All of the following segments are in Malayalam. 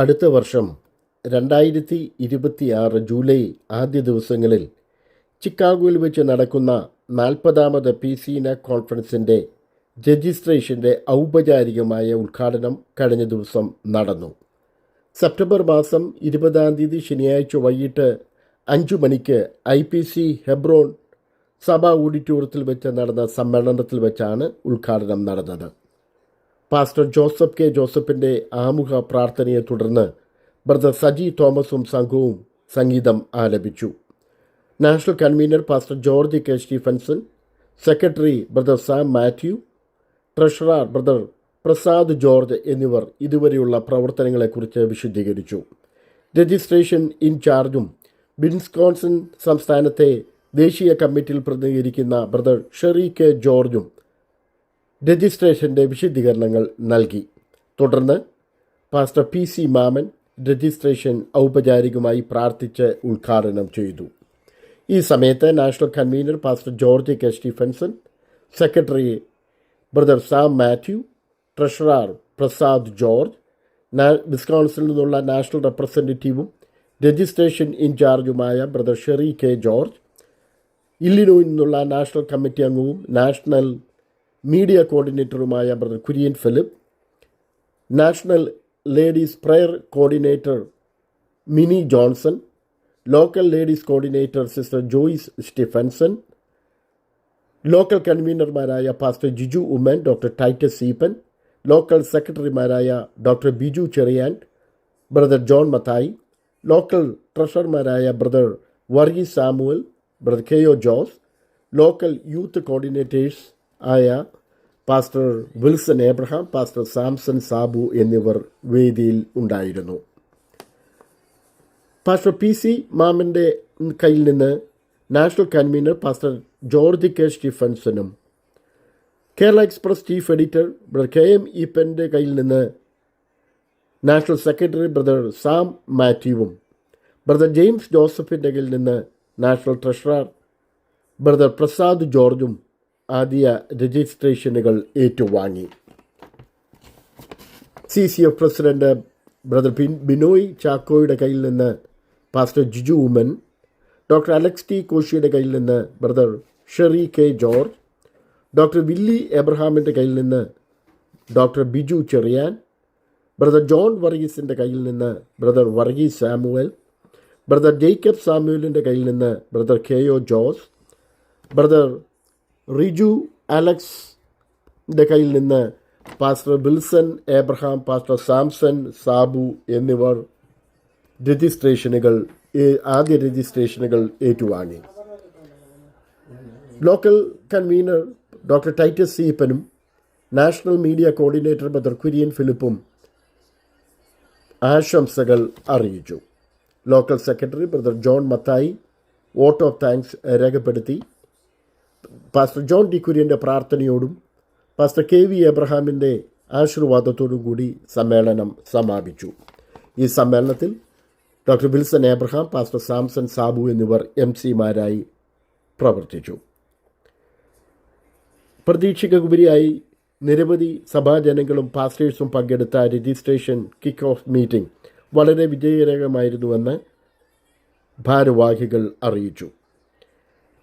അടുത്ത വർഷം രണ്ടായിരത്തി ഇരുപത്തിയാറ് ജൂലൈ ആദ്യ ദിവസങ്ങളിൽ ചിക്കാഗോയിൽ വെച്ച് നടക്കുന്ന നാൽപ്പതാമത് പി സീന കോൺഫറൻസിൻ്റെ രജിസ്ട്രേഷൻ്റെ ഔപചാരികമായ ഉദ്ഘാടനം കഴിഞ്ഞ ദിവസം നടന്നു സെപ്റ്റംബർ മാസം ഇരുപതാം തീയതി ശനിയാഴ്ച വൈകിട്ട് അഞ്ചു മണിക്ക് ഐ പി സി ഹെബ്രോൺ സഭാ ഓഡിറ്റോറിയത്തിൽ വെച്ച് നടന്ന സമ്മേളനത്തിൽ വെച്ചാണ് ഉദ്ഘാടനം നടന്നത് പാസ്റ്റർ ജോസഫ് കെ ജോസഫിൻ്റെ ആമുഖ പ്രാർത്ഥനയെ തുടർന്ന് ബ്രദർ സജി തോമസും സംഘവും സംഗീതം ആലപിച്ചു national convener pastor George K Stephenson secretary brother Sam Mathew treasurer brother Prasad George എന്നിവർ ഇതുവരെയുള്ള പ്രവർത്തനങ്ങളെക്കുറിച്ച് വിശദീകരിച്ചു രജിസ്ട്രേഷൻ ഇൻചാർജും ബിൻസ്കോൺസൺ സംസ്ഥാനത്തെ ദേശീയ കമ്മിറ്റിയിൽ പ്രതിനിധീകരിക്കുന്ന ബ്രദർ ഷെറി കെ ജോർജും രജിസ്ട്രേഷൻ്റെ വിശദീകരണങ്ങൾ നൽകി തുടർന്ന് pastor P C Mammen registration ഔപചാരികമായി പ്രാർത്ഥിച്ച് ഉദ്ഘാടനം ചെയ്തു ഈ സമയത്ത് national convener pastor George K Stephenson secretary brother Sam Mathew treasurer Prasad George വിസ്കോൺസിൽ നിന്നുള്ള നാഷണൽ റെപ്രസെൻറ്റേറ്റീവും രജിസ്ട്രേഷൻ ഇൻചാർജുമായ ബ്രദർ ഷെറി കെ ജോർജ് ഇല്ലിനോയിൽ നിന്നുള്ള നാഷണൽ കമ്മിറ്റി അംഗവും national media കോർഡിനേറ്ററുമായ brother Kurian Philip national ladies prayer coordinator Mini Johnson local ladies coordinator sister Joyce Stephenson local കൺവീനർമാരായ pastor Jiju Oommen doctor Titus Seeppan local സെക്രട്ടറിമാരായ doctor Biju Cherian brother John Mathai local ട്രഷറർമാരായ brother Varghese Samuel brother K O Jose local youth coordinators ആയ pastor Wilson Abraham pastor Samson Sabu എന്നിവർ വേദിയിൽ ഉണ്ടായിരുന്നു പാസ്റ്റർ പി സി മാമിൻ്റെ കയ്യിൽ നിന്ന് national convener pastor George K സ്റ്റീഫൻസനും Kerala express chief editor brother K M ഈപ്പൻ്റെ കയ്യിൽ നിന്ന് നാഷണൽ സെക്രട്ടറി ബ്രദർ സാം മാത്യുവും ബ്രദർ ജെയിംസ് ജോസഫിൻ്റെ കയ്യിൽ നിന്ന് നാഷണൽ ട്രഷറർ ബ്രദർ പ്രസാദ് ജോർജും ആദ്യ രജിസ്ട്രേഷനുകൾ ഏറ്റുവാങ്ങി C C F president brother Bin Binoy ചാക്കോയുടെ കയ്യിൽ നിന്ന് pastor Jiju Oommen doctor Alex T കോശിയുടെ കയ്യിൽ നിന്ന് brother Sherry K George doctor Willy എബ്രഹാമിൻ്റെ കയ്യിൽ നിന്ന് doctor Biju Cherian brother John വർഗീസിൻ്റെ കയ്യിൽ നിന്ന് brother Varghese Samuel brother Jacob സാമുവലിൻ്റെ കയ്യിൽ നിന്ന് brother K O Jose brother Riju Alex കയ്യിൽ നിന്ന് pastor Bilson Abraham pastor Samson Sabu എന്നിവർ രജിസ്ട്രേഷനുകൾ ആദ്യ രജിസ്ട്രേഷനുകൾ ഏറ്റുവാങ്ങി local convener doctor Titus സീപ്പനും national media coordinator brother Kurian ഫിലിപ്പും ആശംസകൾ അറിയിച്ചു local secretary brother John Mathai vote of thanks രേഖപ്പെടുത്തി പാസ്റ്റർ ജോൺ ഡി കുര്യൻ്റെ പ്രാർത്ഥനയോടും പാസ്റ്റർ കെ വി എബ്രഹാമിൻ്റെ ആശീർവാദത്തോടും കൂടി സമ്മേളനം സമാപിച്ചു ഈ സമ്മേളനത്തിൽ doctor Wilson Abraham pastor Samson Sabu എന്നിവർ എം സിമാരായി പ്രവർത്തിച്ചു പ്രതീക്ഷയ്ക്കുപരിയായി നിരവധി സഭാജനങ്ങളും പാസ്റ്റേഴ്സും പങ്കെടുത്ത രജിസ്ട്രേഷൻ കിക്ക് ഓഫ് മീറ്റിംഗ് വളരെ വിജയകരമായിരുന്നുവെന്ന് ഭാരവാഹികൾ അറിയിച്ചു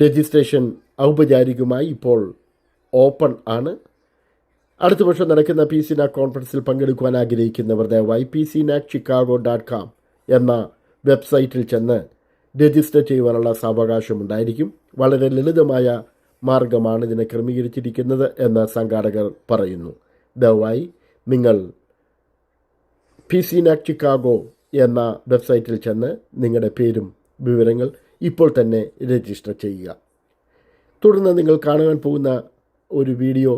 രജിസ്ട്രേഷൻ ഔപചാരികമായി ഇപ്പോൾ ഓപ്പൺ ആണ് അടുത്ത വർഷം നടക്കുന്ന പി സി നാക് കോൺഫറൻസിൽ പങ്കെടുക്കുവാൻ ആഗ്രഹിക്കുന്നവർ ദയവായി P C NAK Chicago dot com എന്ന വെബ്സൈറ്റിൽ ചെന്ന് രജിസ്റ്റർ ചെയ്യുവാനുള്ള സാവകാശമുണ്ടായിരിക്കും വളരെ ലളിതമായ മാർഗമാണ് ഇതിനെ ക്രമീകരിച്ചിരിക്കുന്നത് എന്ന് സംഘാടകർ പറയുന്നു ദയവായി നിങ്ങൾ പി സി നാക് ചിക്കാഗോ എന്ന വെബ്സൈറ്റിൽ ചെന്ന് നിങ്ങളുടെ പേരും വിവരങ്ങൾ ഇപ്പോൾ തന്നെ രജിസ്റ്റർ ചെയ്യുക തുടർന്ന് നിങ്ങൾ കാണുവാൻ പോകുന്ന ഒരു വീഡിയോ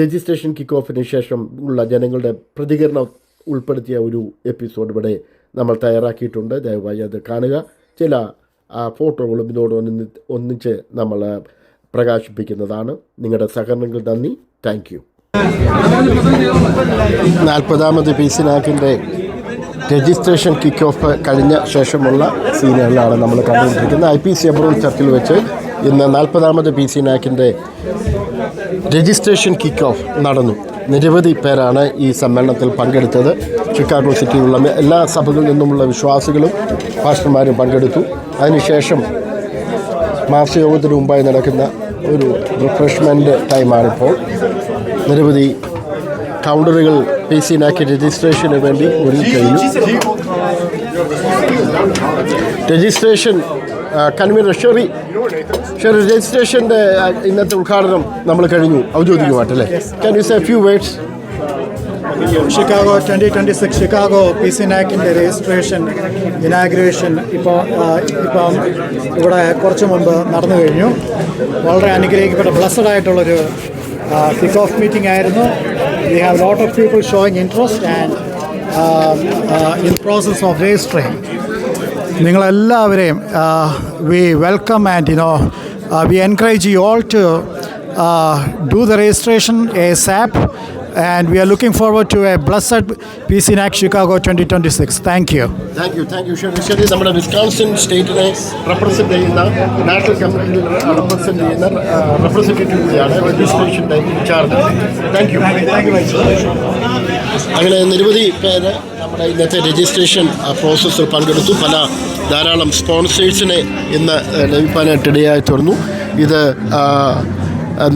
രജിസ്ട്രേഷൻ കിക്ക് ഓഫിന് ശേഷം ഉള്ള ജനങ്ങളുടെ പ്രതികരണം ഉൾപ്പെടുത്തിയ ഒരു എപ്പിസോഡ് ഇവിടെ നമ്മൾ തയ്യാറാക്കിയിട്ടുണ്ട് ദയവായി അത് കാണുക ചില ഫോട്ടോകളും ഇതോട് ഒന്നിച്ച് നമ്മൾ പ്രകാശിപ്പിക്കുന്നതാണ് നിങ്ങളുടെ സഹകരണങ്ങൾ നന്ദി താങ്ക് യു നാൽപ്പതാമത് പീസിനാക്കിൻ്റെ രജിസ്ട്രേഷൻ കിക്ക് ഓഫ് കഴിഞ്ഞ ശേഷമുള്ള സീനുകളാണ് നമ്മൾ കണ്ടുകൊണ്ടിരിക്കുന്നത് ഐ പി സി അബ്രോൾ ചർച്ചിൽ വെച്ച് ഇന്ന് നാൽപ്പതാമത് പി സി നാക്കിൻ്റെ രജിസ്ട്രേഷൻ കിക്ക് ഓഫ് നടന്നു നിരവധി പേരാണ് ഈ സമ്മേളനത്തിൽ പങ്കെടുത്തത് ചിക്കാഗോ സിറ്റിയിലുള്ള എല്ലാ സഭകളിൽ നിന്നുമുള്ള വിശ്വാസികളും പാസ്റ്റർമാരും പങ്കെടുത്തു അതിനുശേഷം മാസയോഗത്തിന് മുമ്പായി നടക്കുന്ന ഒരു റിഫ്രഷ്മെൻ്റ് ടൈമാണിപ്പോൾ നിരവധി കൗണ്ടറുകൾ പി സി നാക്കി രജിസ്ട്രേഷന് വേണ്ടി ഒരു കഴിഞ്ഞു രജിസ്ട്രേഷൻ കൺവീനർ ഷെറി ഷെറി രജിസ്ട്രേഷൻ്റെ ഇന്നത്തെ ഉദ്ഘാടനം നമ്മൾ കഴിഞ്ഞു ഔദ്യോഗികമായിട്ടല്ലേ can you say few words Chicago twenty twenty six Chicago P C നാക്കിൻ്റെ registration inauguration ഇപ്പോൾ ഇപ്പം ഇവിടെ കുറച്ച് മുമ്പ് നടന്നു കഴിഞ്ഞു വളരെ അനുഗ്രഹിക്കപ്പെട്ട ബ്ലസ്സഡ് ആയിട്ടുള്ളൊരു കിക്ക് ഓഫ് മീറ്റിംഗ് ആയിരുന്നു We have a lot of people showing interest and uh, uh, in the process of registering. Uh, we welcome and we encourage you all to do the registration ASAP. and we are looking forward to a blessed PCNAC Chicago 2026. Thank you. Thank you thank you Sherry നമ്മുടെ വിസ്കോൺസിൻ സ്റ്റേറ്റിനെ റെപ്രസെൻ്റ് ചെയ്യുന്ന നാഷണൽ കമ്മിറ്റിയിൽ റെപ്രസെൻ്റ് ചെയ്യുന്ന റെപ്രസെൻറ്റേറ്റീവ് കൂടിയാണ് രജിസ്ട്രേഷൻ്റെ ഇൻചാർജ് താങ്ക് യു അങ്ങനെ നിരവധി പേര് നമ്മുടെ ഇന്നത്തെ രജിസ്ട്രേഷൻ പ്രോസസ്സിൽ പങ്കെടുത്തു പല ധാരാളം സ്പോൺസേഴ്സിനെ ഇന്ന് ലഭിക്കാനായിട്ട് ഇടയായി തീർന്നു ഇത്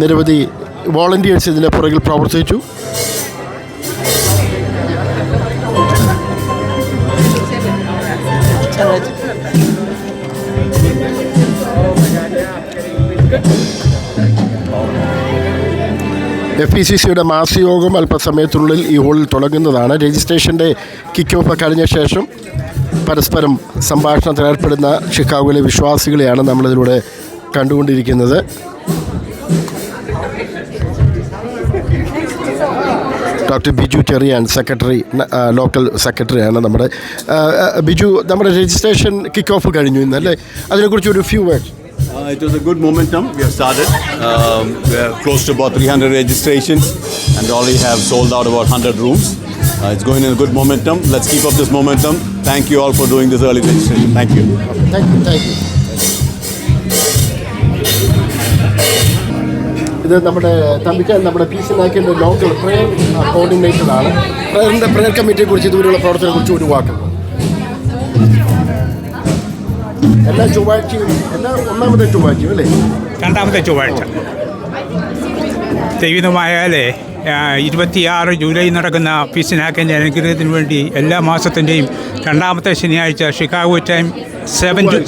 നിരവധി വോളണ്ടിയേഴ്സ് ഇതിൻ്റെ പുറകിൽ പ്രവർത്തിച്ചു എഫ് പി സി സിയുടെ മാസയോഗം അല്പസമയത്തിനുള്ളിൽ ഈ ഹോളിൽ തുടങ്ങുന്നതാണ് രജിസ്ട്രേഷൻ്റെ കിക്ക് ഓഫ് കഴിഞ്ഞ ശേഷം പരസ്പരം സംഭാഷണത്തിൽ ഷിക്കാഗോയിലെ വിശ്വാസികളെയാണ് നമ്മളിതിലൂടെ കണ്ടുകൊണ്ടിരിക്കുന്നത് Doctor Biju Cherian secretary local സെക്രട്ടറിയാണ് നമ്മുടെ ആ, ആ, ബിജു നമ്മുടെ രജിസ്ട്രേഷൻ കിക്ക് ഓഫ് കഴിഞ്ഞു ഇന്നല്ലേ അതിനെക്കുറിച്ച് ഒരു few words Uh, it was a good momentum. We have started. Um, we are close to about 300 registrations and already have sold out about 100 rooms. Uh, it's going in a good momentum. Let's keep up this momentum. Thank you all for doing this early registration. Thank you. Thank you thank you ഇത് നമ്മുടെ തമ്പിക്കൽ നമ്മുടെ പി സി നായ്ക്കിൻ്റെ ലോക്കൽ പ്രേയർ കോർഡിനേറ്ററാണ് പ്രേയറിൻ്റെ പ്രേയർ കുറിച്ച് ഇതുവരെയുള്ള പ്രവർത്തനത്തെ കുറിച്ച് ഒഴിവാക്കുന്നത് എല്ലാ ചൊവ്വാഴ്ചയും എല്ലാ ഒന്നാമത്തെ ചൊവ്വാഴ്ചയും അല്ലേ രണ്ടാമത്തെ ചൊവ്വാഴ്ച ദൈവികമായാലേ ഇരുപത്തിയാറ് ജൂലൈ നടക്കുന്ന പിസിനാക്കിൻ്റെ അനുഗ്രഹത്തിന് വേണ്ടി എല്ലാ മാസത്തിൻ്റെയും രണ്ടാമത്തെ ശനിയാഴ്ച ഷിക്കാഗോ ടൈം സെവൻ ടു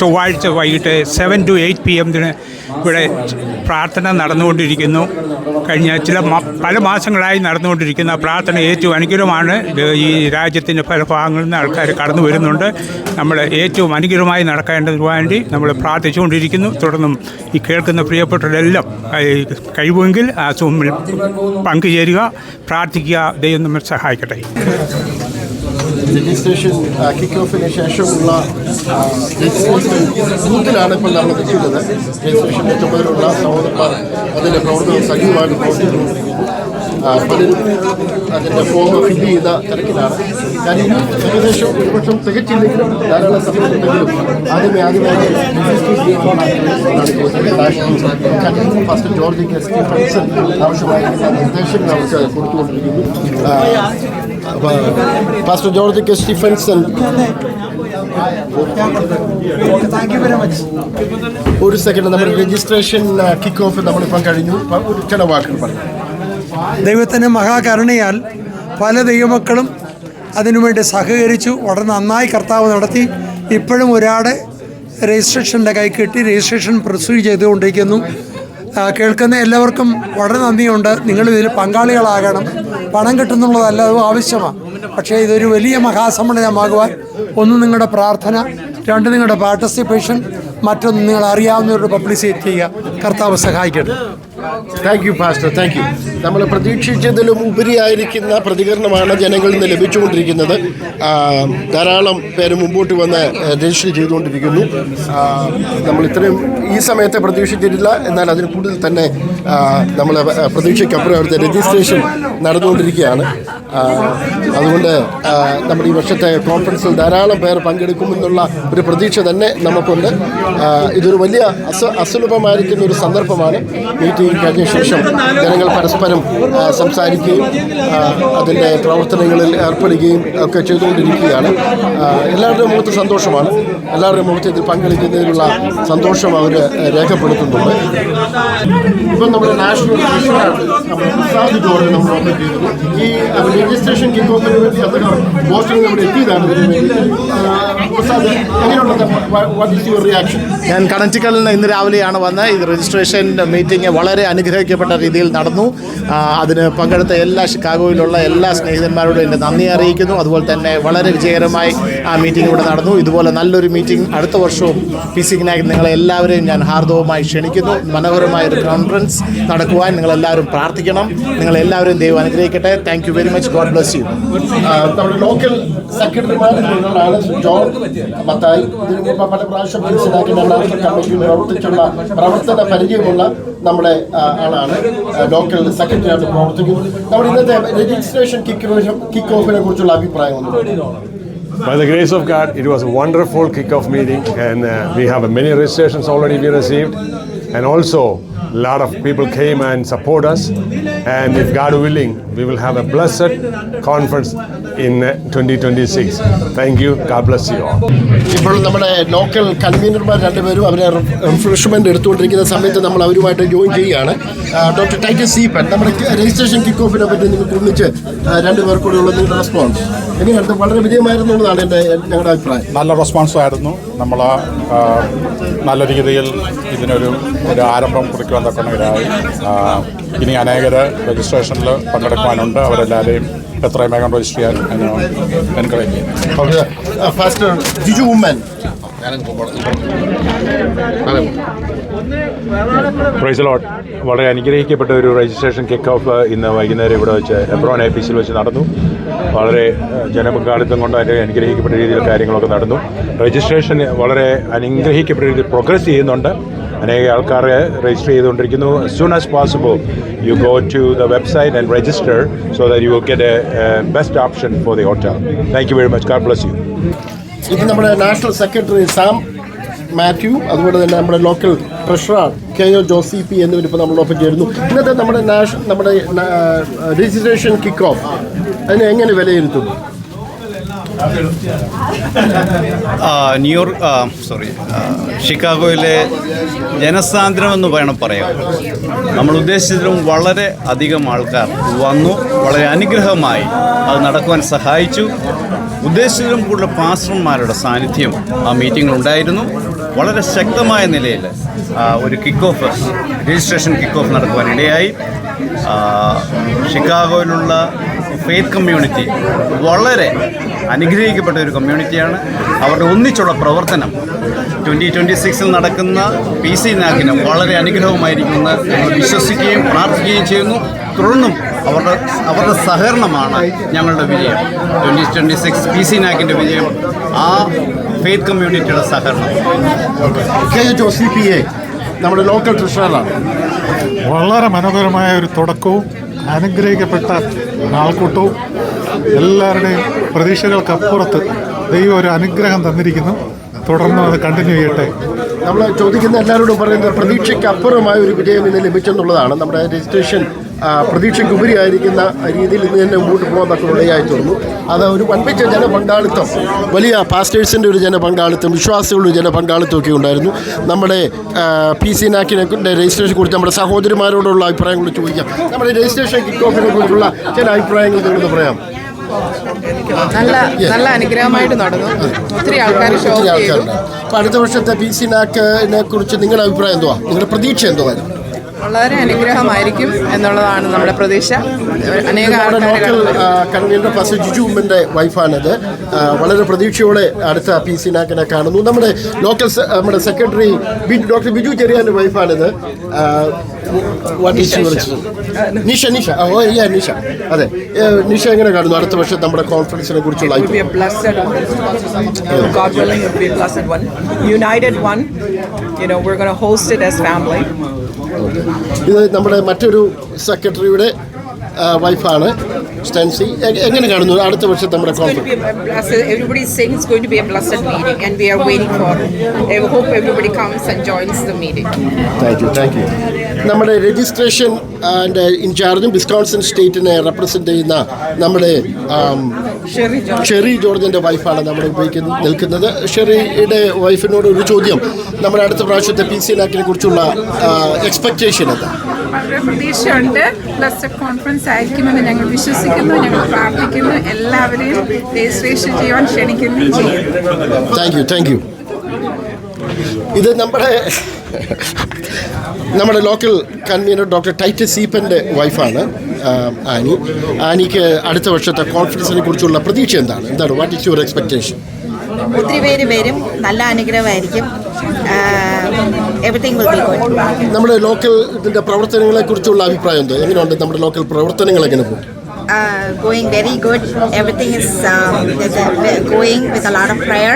ചൊവ്വാഴ്ച വൈകിട്ട് സെവൻ ടു എയ്റ്റ് പി എമ്മിന് ഇവിടെ പ്രാർത്ഥന നടന്നുകൊണ്ടിരിക്കുന്നു കഴിഞ്ഞ ചില പല മാസങ്ങളായി നടന്നുകൊണ്ടിരിക്കുന്ന പ്രാർത്ഥന ഏറ്റവും അനുകൂലമാണ് ഈ രാജ്യത്തിൻ്റെ പല ഭാഗങ്ങളിൽ നിന്ന് ആൾക്കാർ കടന്നു വരുന്നുണ്ട് നമ്മൾ ഏറ്റവും അനുകൂലമായി നടക്കേണ്ടതിന് വേണ്ടി നമ്മൾ പ്രാർത്ഥിച്ചുകൊണ്ടിരിക്കുന്നു തുടർന്നും ഈ കേൾക്കുന്ന പ്രിയപ്പെട്ടവരെല്ലാം കഴിവെങ്കിൽ ആ സൂമിൽ പങ്കുചേരുക പ്രാർത്ഥിക്കുക ദൈവം നമ്മൾ സഹായിക്കട്ടെ രജിസ്ട്രേഷൻ കിക്ക് ഓഫിന് ശേഷമുള്ള രജിസ്ട്രേഷൻ ബൂത്തിലാണ് ഇപ്പോൾ നമ്മൾ നിൽക്കുന്നത് രജിസ്ട്രേഷൻ ഏറ്റവുമുള്ള സഹോദരന്മാർ അതിൻ്റെ പ്രവർത്തനം സജീവമായിട്ട് പ്രവർത്തിക്കുന്നു പലരും അതിൻ്റെ ഫോം ഫില്ല് ചെയ്ത തിരക്കിലാണ് കാര്യം ഏകദേശം ഒരുപക്ഷം തികച്ചില്ലെങ്കിലും ധാരാളം സമയത്തുണ്ടെങ്കിലും ആദ്യമേ ആദ്യമേ ഫസ്റ്റ് ജോർജ് കെ സ്റ്റീഫൻസൺ ആവശ്യമായ നിർദ്ദേശങ്ങൾ അവർക്ക് കൊടുത്തുകൊണ്ടിരിക്കുന്നു Pastor George K. Stephenson ഒരു സെക്കൻഡ് നമ്മുടെ രജിസ്ട്രേഷൻ കിക്ക് ഓഫ് നമ്മളിപ്പം കഴിഞ്ഞു ഒരു ചില വാക്കുകൾ ദൈവത്തിന് ദൈവത്തിൻ്റെ മഹാകരുണയാൽ പല ദൈവമക്കളും അതിനുവേണ്ടി സഹകരിച്ചു വളരെ നന്നായി കർത്താവ് നടത്തി ഇപ്പോഴും ഒരാളെ രജിസ്ട്രേഷൻ്റെ കൈ കെട്ടി രജിസ്ട്രേഷൻ പ്രൊസീഡ് ചെയ്തുകൊണ്ടിരിക്കുന്നു കേൾക്കുന്ന എല്ലാവർക്കും വളരെ നന്ദിയുണ്ട് നിങ്ങൾ ഇതിൽ പങ്കാളികളാകണം പണം കിട്ടുന്നുള്ളതല്ല അത് ആവശ്യമാണ് പക്ഷേ ഇതൊരു വലിയ മഹാസമ്മേളനമാകുവാൻ ഒന്ന് നിങ്ങളുടെ പ്രാർത്ഥന രണ്ട് നിങ്ങളുടെ പാർട്ടിസിപ്പേഷൻ മറ്റൊന്ന് നിങ്ങൾ അറിയാവുന്നവരുടെ പബ്ലിസിറ്റി ചെയ്യുക കർത്താവ് സഹായിക്കട്ടെ thank you pastor thank you നമ്മൾ പ്രതീക്ഷിച്ചതിലും ഉപരിയായിരിക്കുന്ന പ്രതികരണമാണ് ജനങ്ങളിൽ നിന്ന് ലഭിച്ചുകൊണ്ടിരിക്കുന്നത് ധാരാളം പേര് മുമ്പോട്ട് വന്ന് രജിസ്റ്റർ ചെയ്തുകൊണ്ടിരിക്കുന്നു നമ്മൾ ഇത്രയും ഈ സമയത്തെ പ്രതീക്ഷിച്ചിട്ടില്ല എന്നാൽ അതിന് കൂടുതൽ തന്നെ നമ്മൾ പ്രതീക്ഷയ്ക്കപ്പുറം അവിടുത്തെ രജിസ്ട്രേഷൻ നടന്നുകൊണ്ടിരിക്കുകയാണ് അതുകൊണ്ട് നമ്മുടെ ഈ വർഷത്തെ കോൺഫറൻസിൽ ധാരാളം പേർ പങ്കെടുക്കുമെന്നുള്ള ഒരു പ്രതീക്ഷ തന്നെ നമുക്കുണ്ട് ഇതൊരു വലിയ അസ അസുലഭമായിരിക്കുന്ന ഒരു സന്ദർഭമാണ് മീറ്റിംഗ് കഴിഞ്ഞ ശേഷം ജനങ്ങൾ പരസ്പരം സംസാരിക്കുകയും അതിൻ്റെ പ്രവർത്തനങ്ങളിൽ ഏർപ്പെടുകയും ഒക്കെ ചെയ്തുകൊണ്ടിരിക്കുകയാണ് എല്ലാവരുടെ മുഖത്ത് സന്തോഷമാണ് എല്ലാവരുടെ മുഖത്ത് ഇതിൽ പങ്കെടുക്കുന്നതിനുള്ള സന്തോഷം അവർ രേഖപ്പെടുത്തുന്നുണ്ട് ഇപ്പം നമ്മുടെ നാഷണൽ നമ്മൾ ഈ രജിസ്ട്രേഷൻ കിക്ക് വേണ്ടി സർക്കാർ ബോസ്റ്റണിൽ ഇവിടെ എത്തിയതാണ് ഞാൻ കണറ്റിക്കലിൽ നിന്ന് ഇന്ന് രാവിലെയാണ് വന്ന് ഇത് രജിസ്ട്രേഷൻ മീറ്റിംഗ് വളരെ അനുഗ്രഹിക്കപ്പെട്ട രീതിയിൽ നടന്നു അതിന് പങ്കെടുത്ത എല്ലാ ഷിക്കാഗോയിലുള്ള എല്ലാ സ്നേഹിതന്മാരോടും എൻ്റെ നന്ദി അറിയിക്കുന്നു അതുപോലെ തന്നെ വളരെ വിജയകരമായി ആ മീറ്റിംഗ് ഇവിടെ നടന്നു ഇതുപോലെ നല്ലൊരു മീറ്റിംഗ് അടുത്ത വർഷവും പി സി ഗ്നാഗ് നിങ്ങളെ എല്ലാവരെയും ഞാൻ ഹാർദവമായി ക്ഷണിക്കുന്നു മനോഹരമായ ഒരു കോൺഫറൻസ് നടക്കുവാൻ നിങ്ങളെല്ലാവരും പ്രാർത്ഥിക്കണം നിങ്ങളെല്ലാവരും ദൈവം അനുഗ്രഹിക്കട്ടെ thank very much God bless you. By the grace of God, it was a wonderful kickoff meeting, and uh, we have many registrations already we received. And also, a lot of people came and support us. And if God willing, we will have a blessed conference in twenty twenty six thank you God bless you ഇപ്പോൾ നമ്മുടെ ലോക്കൽ കൺവീനർമാർ രണ്ടുപേരും അവരെ റിഫ്രഷ്മെൻ്റ് എടുത്തുകൊണ്ടിരിക്കുന്ന സമയത്ത് നമ്മൾ അവരുമായിട്ട് ജോയിൻ ചെയ്യുകയാണ് ഡോക്ടർ ടൈറ്റസ് സീപ്പൻ നമ്മുടെ രജിസ്ട്രേഷൻ കിക്ക് ഓഫിനെ പറ്റി നിങ്ങൾക്ക് ഒന്നിച്ച് രണ്ടുപേർ കൂടെയുള്ള നിങ്ങളുടെ റെസ്പോൺസ് എങ്ങനെയായിരുന്നു വളരെ വിജയമായിരുന്നു എന്നാണ് എൻ്റെ ഞങ്ങളുടെ അഭിപ്രായം നല്ല റെസ്പോൺസ് ആയിരുന്നു നമ്മൾ നല്ല രീതിയിൽ ഇതിനൊരു ഒരു ആരംഭം കുറിക്കുവാൻ തക്കണ ഇതായി ഇനി അനേകർ രജിസ്ട്രേഷനിൽ പങ്കെടുക്കുവാനുണ്ട് അവരെല്ലാവരെയും എത്രയും വേഗം രജിസ്റ്റർ ചെയ്യാൻ എൻകറേജ് ചെയ്യുന്നു പ്രൈസ് വളരെ അനുഗ്രഹിക്കപ്പെട്ട ഒരു രജിസ്ട്രേഷൻ കിക്ക് ഓഫ് ഇന്ന് വൈകുന്നേരം ഇവിടെ വെച്ച് എബ്രോൺ ഓഫീസിൽ വെച്ച് നടന്നു വളരെ uh, ജനപങ്കാളിത്തം കൊണ്ട് അതിൻ്റെ അനുഗ്രഹിക്കപ്പെട്ട രീതിയിൽ കാര്യങ്ങളൊക്കെ നടന്നു രജിസ്ട്രേഷൻ വളരെ അനുഗ്രഹിക്കപ്പെട്ട രീതിയിൽ പ്രോഗ്രസ് ചെയ്യുന്നുണ്ട് അനേക ആൾക്കാർ രജിസ്റ്റർ ചെയ്തുകൊണ്ടിരിക്കുന്നു as soon as possible you go to the website and register so that you will get a, a best option for the hotel very much very bless you ഇത് നമ്മുടെ നാഷണൽ സെക്രട്ടറി സാം മാത്യു അതുപോലെ തന്നെ നമ്മുടെ local treasurer K O Josy P എന്നിവർ ഇപ്പോൾ ചേരുന്നു ഇന്നത്തെ നമ്മുടെ നാഷ നമ്മുടെ രജിസ്ട്രേഷൻ കിക്ക് ഓഫ് അതിനെ എങ്ങനെ വിലയിരുത്തുന്നു ന്യൂയോർക്ക് സോറി ഷിക്കാഗോയിലെ ജനസാന്ദ്രം എന്ന് വേണം പറയാം നമ്മൾ ഉദ്ദേശിച്ചതിലും വളരെ അധികം ആൾക്കാർ വന്നു വളരെ അനുഗ്രഹമായി അത് നടക്കുവാൻ സഹായിച്ചു ഉദ്ദേശിച്ചതിലും കൂടുതൽ പാസ്റ്റർമാരുടെ സാന്നിധ്യം ആ ഉണ്ടായിരുന്നു വളരെ ശക്തമായ നിലയിൽ ഒരു kick off registration kick off നടക്കുവാനിടയായി ഷിക്കാഗോയിലുള്ള ഫെയ്ത്ത് കമ്മ്യൂണിറ്റി വളരെ അനുഗ്രഹിക്കപ്പെട്ട ഒരു കമ്മ്യൂണിറ്റിയാണ് അവരുടെ ഒന്നിച്ചുള്ള പ്രവർത്തനം ട്വൻ്റി ട്വൻ്റി സിക്സിൽ നടക്കുന്ന പി സി നാഗിന് വളരെ അനുഗ്രഹമായിരിക്കുമെന്ന് ഞങ്ങൾ വിശ്വസിക്കുകയും പ്രാർത്ഥിക്കുകയും ചെയ്യുന്നു തുടർന്നും അവരുടെ അവരുടെ സഹകരണമാണ് ഞങ്ങളുടെ വിജയം twenty twenty six P C നാഗിൻ്റെ വിജയം ആ ഫെയ്ത്ത് കമ്മ്യൂണിറ്റിയുടെ സഹകരണം കെ ജോസി പി എ നമ്മുടെ ലോക്കൽ ട്രഷറാണ് വളരെ മനോഹരമായ ഒരു തുടക്കവും അനുഗ്രഹിക്കപ്പെട്ട ആൾക്കൂട്ടവും എല്ലാവരുടെയും പ്രതീക്ഷകൾക്കപ്പുറത്ത് ദൈവം ഒരു അനുഗ്രഹം തന്നിരിക്കുന്നു തുടർന്നും അത് കണ്ടിന്യൂ ചെയ്യട്ടെ നമ്മൾ ചോദിക്കുന്ന എല്ലാവരോടും പറയുന്നത് പ്രതീക്ഷയ്ക്ക് അപ്പുറമായ ഒരു വിജയം ഇന്ന് ലഭിച്ചെന്നുള്ളതാണ് നമ്മുടെ രജിസ്ട്രേഷൻ ആയിരിക്കുന്ന രീതിയിൽ ഇന്ന് തന്നെ മുമ്പോട്ട് പോകാൻ വിളിയായി തോന്നുന്നു അത് ഒരു വൻപിച്ച പങ്കാളിത്തം വലിയ പാസ്റ്റേഴ്സിൻ്റെ ഒരു പങ്കാളിത്തം വിശ്വാസികളുടെ ഒക്കെ ഉണ്ടായിരുന്നു നമ്മുടെ പി സി നാക്കിനെ രജിസ്ട്രേഷൻ കുറിച്ച് നമ്മുടെ സഹോദരിമാരോടുള്ള അഭിപ്രായങ്ങൾ ചോദിക്കാം നമ്മുടെ രജിസ്ട്രേഷൻ കിക്ക് ഓഫിനെ കുറിച്ചുള്ള ചില അഭിപ്രായങ്ങൾ നിങ്ങൾ പറയാം നല്ല നല്ല അനുഗ്രഹമായിട്ട് നടന്നു ഒത്തിരി ആൾക്കാർ ഷോക്ക് ചെയ്തു അടുത്ത വർഷത്തെ പി സി നാക്കിനെ കുറിച്ച് നിങ്ങളുടെ അഭിപ്രായം എന്തുവാ നിങ്ങളുടെ പ്രതീക്ഷ എന്തുവായിരുന്നു വളരെ അനുഗ്രഹമായിരിക്കും എന്നുള്ളതാണ് നമ്മുടെ പ്രതീക്ഷ അനേക കൺവീനർ വൈഫാണിത് വളരെ പ്രതീക്ഷയോടെ അടുത്ത പി സി നാക്കിനെ കാണുന്നു നമ്മുടെ ലോക്കൽ നമ്മുടെ സെക്രട്ടറി ഡോക്ടർ ബിജു ചെറിയാന്റെ വൈഫാണിത് നിഷ നിഷ ഓ യാ നിഷ അതെ നിഷ എങ്ങനെ കാണുന്നു അടുത്ത വർഷം നമ്മുടെ കോൺഫറൻസിനെ കുറിച്ചുള്ള united one you know we going to host it ഇത് നമ്മുടെ മറ്റൊരു സെക്രട്ടറിയുടെ വൈഫാണ് സ്റ്റെൻസി എങ്ങനെ കാണുന്നു അടുത്ത വർഷം നമ്മുടെ നമ്മുടെ രജിസ്ട്രേഷൻ ഇൻചാർജും ഡിസ്കൗൺസൺ സ്റ്റേറ്റിനെ റെപ്രസെൻ്റ് ചെയ്യുന്ന നമ്മുടെ um, ഷെറി ജോർജിൻ്റെ വൈഫാണ് നമ്മൾ ഉപയോഗിക്കുന്നത് നിൽക്കുന്നത് ഷെറിയുടെ വൈഫിനോട് ഒരു ചോദ്യം നമ്മുടെ അടുത്ത പ്രാവശ്യത്തെ പി സി നാക്കിനെ കുറിച്ചുള്ള എക്സ്പെക്റ്റേഷൻ എന്താ പ്രതീക്ഷയുണ്ട് പ്ലസ് കോൺഫറൻസ് ആയിരിക്കുമെന്ന് ഞങ്ങൾ വിശ്വസിക്കുന്നു ഞങ്ങൾ പ്രാർത്ഥിക്കുന്നു എല്ലാവരെയും രജിസ്ട്രേഷൻ ചെയ്യാൻ ക്ഷണിക്കുന്നു താങ്ക് യു താങ്ക് യു ഇത് നമ്മുടെ നമ്മുടെ ലോക്കൽ കൺവീനർ ഡോക്ടർ ടൈറ്റസ് സീപ്പൻ്റെ വൈഫാണ് ആനി ആനിക്ക് അടുത്ത വർഷത്തെ കോൺഫിഡൻസിനെ കുറിച്ചുള്ള പ്രതീക്ഷ എന്താണ് എന്താണ് വാട്ട് ഇസ് യുവർ എക്സ്പെക്ടേഷൻ ഒത്തിരി പേര് വരും നല്ല അനുഗ്രഹമായിരിക്കും നമ്മുടെ ലോക്കൽ ഇതിന്റെ പ്രവർത്തനങ്ങളെ കുറിച്ചുള്ള അഭിപ്രായം എന്തോ എങ്ങനെയുണ്ട് നമ്മുടെ ലോക്കൽ പ്രവർത്തനങ്ങൾ എങ്ങനെ പോകും Uh, going very good. Everything going with going with a lot of prayer,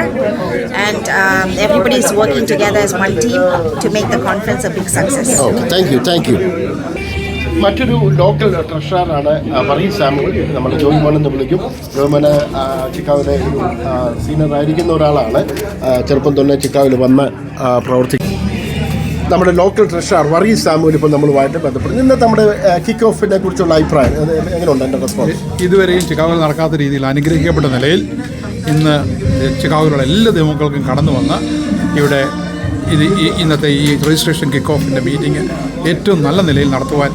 and um, everybody is working together as one team to make the conference a big success. മറ്റൊരു ലോക്കൽ ട്രഷറാണ് മറീൻ സാമുകൾ നമ്മൾ ജോയിൻ മോൻ എന്ന് വിളിക്കും ജോമോന് ചിക്കാവിലെ ഒരു സീനിയറായിരിക്കുന്ന ഒരാളാണ് ചെറുപ്പം തന്നെ ചിക്കാവിൽ വന്ന് പ്രവർത്തിക്കും നമ്മുടെ ലോക്കൽ ട്രഷറർ വറീസ് സാമുൽ ഇപ്പോൾ നമ്മളുമായിട്ട് ബന്ധപ്പെടുന്നു ഇന്ന് നമ്മുടെ കിക്ക് ഓഫിനെ കുറിച്ചുള്ള അഭിപ്രായം എങ്ങനെയുണ്ട് എൻ്റെ റെസ്പോൺസ് ഇതുവരെയും ചിക്കാവിൽ നടക്കാത്ത രീതിയിൽ അനുഗ്രഹിക്കപ്പെട്ട നിലയിൽ ഇന്ന് ചിക്കാവിലുള്ള എല്ലാ ദൈവങ്ങൾക്കും കടന്നു വന്ന് ഇവിടെ ഇത് ഇന്നത്തെ ഈ രജിസ്ട്രേഷൻ കിക്ക് ഓഫിൻ്റെ മീറ്റിംഗ് ഏറ്റവും നല്ല നിലയിൽ നടത്തുവാൻ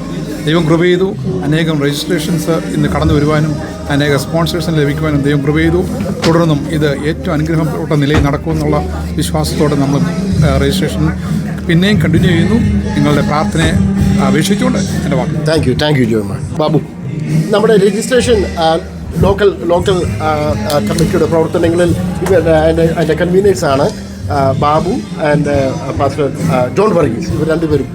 ദൈവം കൃപ ചെയ്തു അനേകം രജിസ്ട്രേഷൻസ് ഇന്ന് കടന്നു വരുവാനും അനേക സ്പോൺസേഴ്സിന് ലഭിക്കുവാനും ദൈവം കൃപ ചെയ്തു തുടർന്നും ഇത് ഏറ്റവും അനുഗ്രഹപ്പെട്ട നിലയിൽ നടക്കുമെന്നുള്ള വിശ്വാസത്തോടെ നമ്മൾ രജിസ്ട്രേഷൻ പിന്നെയും കണ്ടിന്യൂ ചെയ്യുന്നു നിങ്ങളുടെ പ്രാർത്ഥനയെ അപേക്ഷിച്ചുകൊണ്ട് എൻ്റെ വാക്ക് thank you thank you Babu നമ്മുടെ രജിസ്ട്രേഷൻ ലോക്കൽ ലോക്കൽ കമ്മിറ്റിയുടെ പ്രവർത്തനങ്ങളിൽ അതിൻ്റെ എൻ്റെ ആണ് ബാബു ആൻഡ് പാസ്റ്റർ വർഗീസ് ഇവർ രണ്ടുപേരും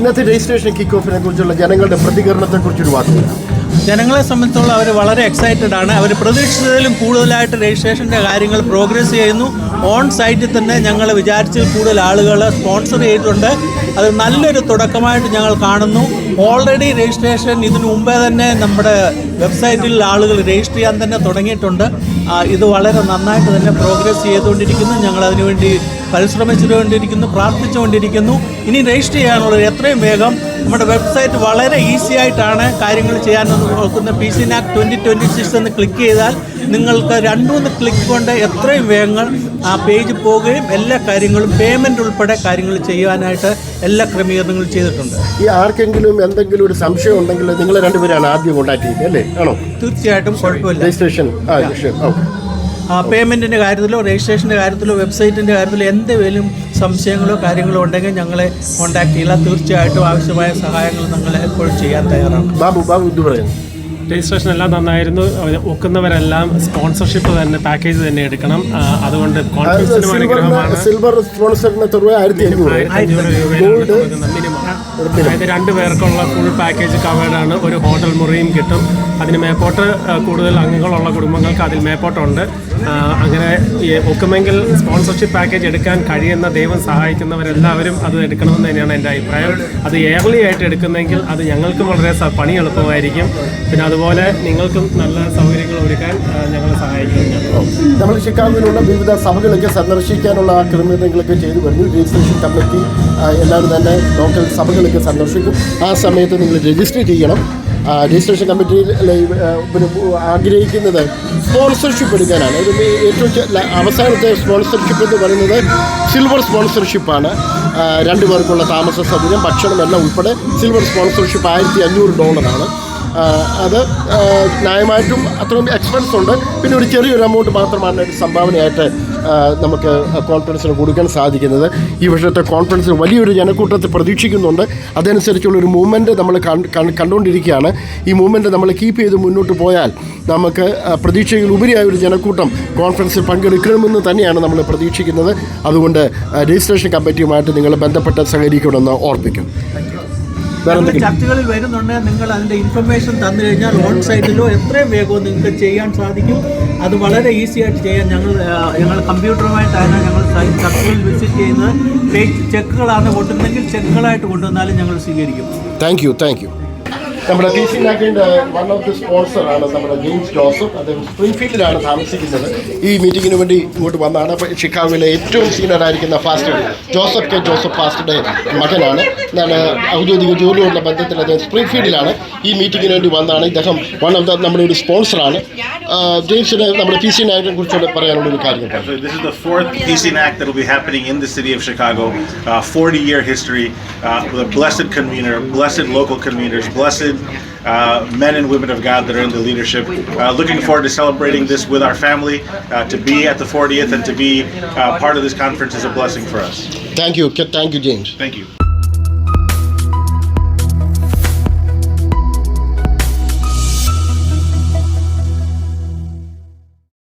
ഇന്നത്തെ രജിസ്ട്രേഷൻ കിക്ക് ഓഫിനെ കുറിച്ചുള്ള ജനങ്ങളുടെ പ്രതികരണത്തെക്കുറിച്ച് ഒരു വാർത്ത ജനങ്ങളെ സംബന്ധിച്ചുള്ള അവർ വളരെ എക്സൈറ്റഡ് ആണ് അവർ പ്രതീക്ഷിച്ചതിലും കൂടുതലായിട്ട് രജിസ്ട്രേഷൻ്റെ കാര്യങ്ങൾ പ്രോഗ്രസ് ചെയ്യുന്നു ഓൺ സൈറ്റിൽ തന്നെ ഞങ്ങൾ വിചാരിച്ചതിൽ കൂടുതൽ ആളുകൾ സ്പോൺസർ ചെയ്തിട്ടുണ്ട് അത് നല്ലൊരു തുടക്കമായിട്ട് ഞങ്ങൾ കാണുന്നു ഓൾറെഡി രജിസ്ട്രേഷൻ ഇതിനു മുമ്പേ തന്നെ നമ്മുടെ വെബ്സൈറ്റിൽ ആളുകൾ രജിസ്റ്റർ ചെയ്യാൻ തന്നെ തുടങ്ങിയിട്ടുണ്ട് ഇത് വളരെ നന്നായിട്ട് തന്നെ പ്രോഗ്രസ് ചെയ്തുകൊണ്ടിരിക്കുന്നു ഞങ്ങൾ അതിനുവേണ്ടി പരിശ്രമിച്ചുകൊണ്ടിരിക്കുന്നു പ്രാർത്ഥിച്ചുകൊണ്ടിരിക്കുന്നു ഇനി രജിസ്റ്റർ ചെയ്യാനുള്ളത് എത്രയും വേഗം നമ്മുടെ വെബ്സൈറ്റ് വളരെ ഈസി ആയിട്ടാണ് കാര്യങ്ങൾ ചെയ്യാൻ നോക്കുന്ന പി സി നാക് ട്വൻറ്റി ട്വൻറ്റി സിക്സ് എന്ന് ക്ലിക്ക് ചെയ്താൽ നിങ്ങൾക്ക് രണ്ടുമൂന്ന് ക്ലിക്ക് കൊണ്ട് എത്രയും വേഗങ്ങൾ ആ പേജ് പോവുകയും എല്ലാ കാര്യങ്ങളും പേയ്മെൻ്റ് ഉൾപ്പെടെ കാര്യങ്ങൾ ചെയ്യുവാനായിട്ട് എല്ലാ ക്രമീകരണങ്ങളും ചെയ്തിട്ടുണ്ട് ഈ ആർക്കെങ്കിലും എന്തെങ്കിലും ഒരു സംശയം ഉണ്ടെങ്കിൽ നിങ്ങൾ രണ്ടുപേരാണ് ആദ്യം കോൺടാക്ട് ചെയ്യുന്നത് അല്ലേ ആണോ തീർച്ചയായിട്ടും പേയ്മെന്റിന്റെ രജിസ്ട്രേഷൻ ആ കാര്യത്തിലോ രജിസ്ട്രേഷന്റെ കാര്യത്തിലോ വെബ്സൈറ്റിന്റെ കാര്യത്തിലോ എന്തെങ്കിലും സംശയങ്ങളോ കാര്യങ്ങളോ ഉണ്ടെങ്കിൽ ഞങ്ങളെ കോൺടാക്ട് ചെയ്യുക തീർച്ചയായിട്ടും ആവശ്യമായ സഹായങ്ങൾ ഞങ്ങൾ എപ്പോഴും ചെയ്യാൻ തയ്യാറാണ് ബാബു ബാബു ഇത് പറയുന്നു രജിസ്ട്രേഷൻ എല്ലാം നന്നായിരുന്നു ഒക്കുന്നവരെല്ലാം സ്പോൺസർഷിപ്പ് തന്നെ പാക്കേജ് തന്നെ എടുക്കണം അതുകൊണ്ട് സിൽവർ സ്പോൺസറിന് പേർക്കുള്ള ഫുൾ പാക്കേജ് ആണ് ഒരു ഹോട്ടൽ മുറിയും കിട്ടും അതിന് മേപ്പോട്ട് കൂടുതൽ അംഗങ്ങളുള്ള കുടുംബങ്ങൾക്ക് അതിൽ മേപ്പോട്ടുണ്ട് അങ്ങനെ ഒക്കുമെങ്കിൽ സ്പോൺസർഷിപ്പ് പാക്കേജ് എടുക്കാൻ കഴിയുന്ന ദൈവം സഹായിക്കുന്നവരെല്ലാവരും അത് എടുക്കണമെന്ന് തന്നെയാണ് എൻ്റെ അഭിപ്രായം അത് ഏർലി ആയിട്ട് എടുക്കുന്നെങ്കിൽ അത് ഞങ്ങൾക്കും വളരെ പണി എളുപ്പമായിരിക്കും പിന്നെ അതുപോലെ നിങ്ങൾക്കും നല്ല സൗകര്യങ്ങൾ ഒരുക്കാൻ ഞങ്ങളെ സഹായിക്കുന്നുണ്ട് നമ്മൾ ഷിക്കാഗോയിലുള്ള വിവിധ സഭകളൊക്കെ സന്ദർശിക്കാനുള്ള ആ ക്രമീകരണങ്ങളൊക്കെ ചെയ്തു വരുന്നു രജിസ്ട്രേഷൻ കമ്മിറ്റി എല്ലാവരും തന്നെ ലോക്കൽ സഭകളൊക്കെ സന്ദർശിക്കും ആ സമയത്ത് നിങ്ങൾ രജിസ്റ്റർ ചെയ്യണം രജിസ്ട്രേഷൻ കമ്മിറ്റിയിൽ പിന്നെ ആഗ്രഹിക്കുന്നത് സ്പോൺസർഷിപ്പ് എടുക്കാനാണ് ഇത് ഏറ്റവും അവസാനത്തെ സ്പോൺസർഷിപ്പ് എന്ന് പറയുന്നത് സിൽവർ സ്പോൺസർഷിപ്പാണ് രണ്ടു പേർക്കുള്ള താമസ സൗകര്യം ഭക്ഷണം എല്ലാം ഉൾപ്പെടെ സിൽവർ സ്പോൺസർഷിപ്പ് ആയിരത്തി അഞ്ഞൂറ് ഡോളറാണ് അത് ന്യായമായിട്ടും അത്രയും എക്സ്പെൻസ് ഉണ്ട് പിന്നെ ഒരു ചെറിയൊരു എമൗണ്ട് മാത്രമാണ് സംഭാവനയായിട്ട് നമുക്ക് കോൺഫറൻസിന് കൊടുക്കാൻ സാധിക്കുന്നത് ഈ വർഷത്തെ കോൺഫറൻസ് വലിയൊരു ജനക്കൂട്ടത്തെ പ്രതീക്ഷിക്കുന്നുണ്ട് അതനുസരിച്ചുള്ള ഒരു മൂവ്മെൻറ്റ് നമ്മൾ കണ്ടുകൊണ്ടിരിക്കുകയാണ് ഈ മൂവ്മെൻറ്റ് നമ്മൾ കീപ്പ് ചെയ്ത് മുന്നോട്ട് പോയാൽ നമുക്ക് പ്രതീക്ഷയിൽ ഉപരിയായ ഒരു ജനക്കൂട്ടം കോൺഫറൻസിൽ പങ്കെടുക്കണമെന്ന് തന്നെയാണ് നമ്മൾ പ്രതീക്ഷിക്കുന്നത് അതുകൊണ്ട് രജിസ്ട്രേഷൻ കമ്മിറ്റിയുമായിട്ട് നിങ്ങൾ ബന്ധപ്പെട്ട് സഹകരിക്കണമെന്ന് ഓർപ്പിക്കും ചർച്ചകളിൽ വരുന്നുണ്ട് നിങ്ങൾ അതിന്റെ ഇൻഫർമേഷൻ തന്നു കഴിഞ്ഞാൽ റോഡ് സൈഡിലോ എത്രയും വേഗവും നിങ്ങൾക്ക് ചെയ്യാൻ സാധിക്കും അത് വളരെ ഈസി ആയിട്ട് ചെയ്യാൻ ഞങ്ങൾ ഞങ്ങൾ കമ്പ്യൂട്ടറുമായിട്ടാണ് ഞങ്ങൾ ചർച്ചകളിൽ വിസിറ്റ് ചെയ്യുന്നത് ചെക്കുകളാണ് കൊണ്ടുവന്നെങ്കിൽ ചെക്കുകളായിട്ട് കൊണ്ടുവന്നാലും ഞങ്ങൾ സ്വീകരിക്കും താങ്ക് യു താങ്ക് യു നമ്മുടെ ടി സി നാക്കിൻ്റെ വൺ ഓഫ് ദി സ്പോൺസറാണ് നമ്മുടെ ജെയിംസ് ജോസഫ് അദ്ദേഹം സ്പ്രിംഗ്ഫീൽഡിലാണ് താമസിക്കുന്നത് ഈ മീറ്റിങ്ങിന് വേണ്ടി ഇങ്ങോട്ട് വന്നതാണ് അപ്പോൾ ഷിക്കാഗോയിലെ ഏറ്റവും സീനിയറായിരിക്കുന്ന ഫാസ്റ്റ് ജോസഫ് കെ ജോസഫ് ഫാസ്റ്റിൻ്റെ മകനാണ് എന്നാണ് ഔദ്യോഗിക ജോലിയോടുള്ള ബന്ധത്തിൽ അദ്ദേഹം സ്പ്രിംഗ്ഫീൽഡിലാണ് ഈ മീറ്റിങ്ങിന് വേണ്ടി വന്നതാണ് ഇദ്ദേഹം വൺ ഓഫ് ദ നമ്മുടെ ഒരു സ്പോൺസറാണ് ജെയിംസിന് നമ്മുടെ ടി സി നായരെ കുറിച്ചുള്ള പറയാനുള്ള ഒരു കാര്യം This is the fourth PC NAC that will 40 talented uh, men and women of God that are in the leadership. Uh, looking forward to celebrating this with our family. Uh, to be at the 40th and to be uh, part of this conference is a blessing for us. Thank you. Thank you, James. Thank you.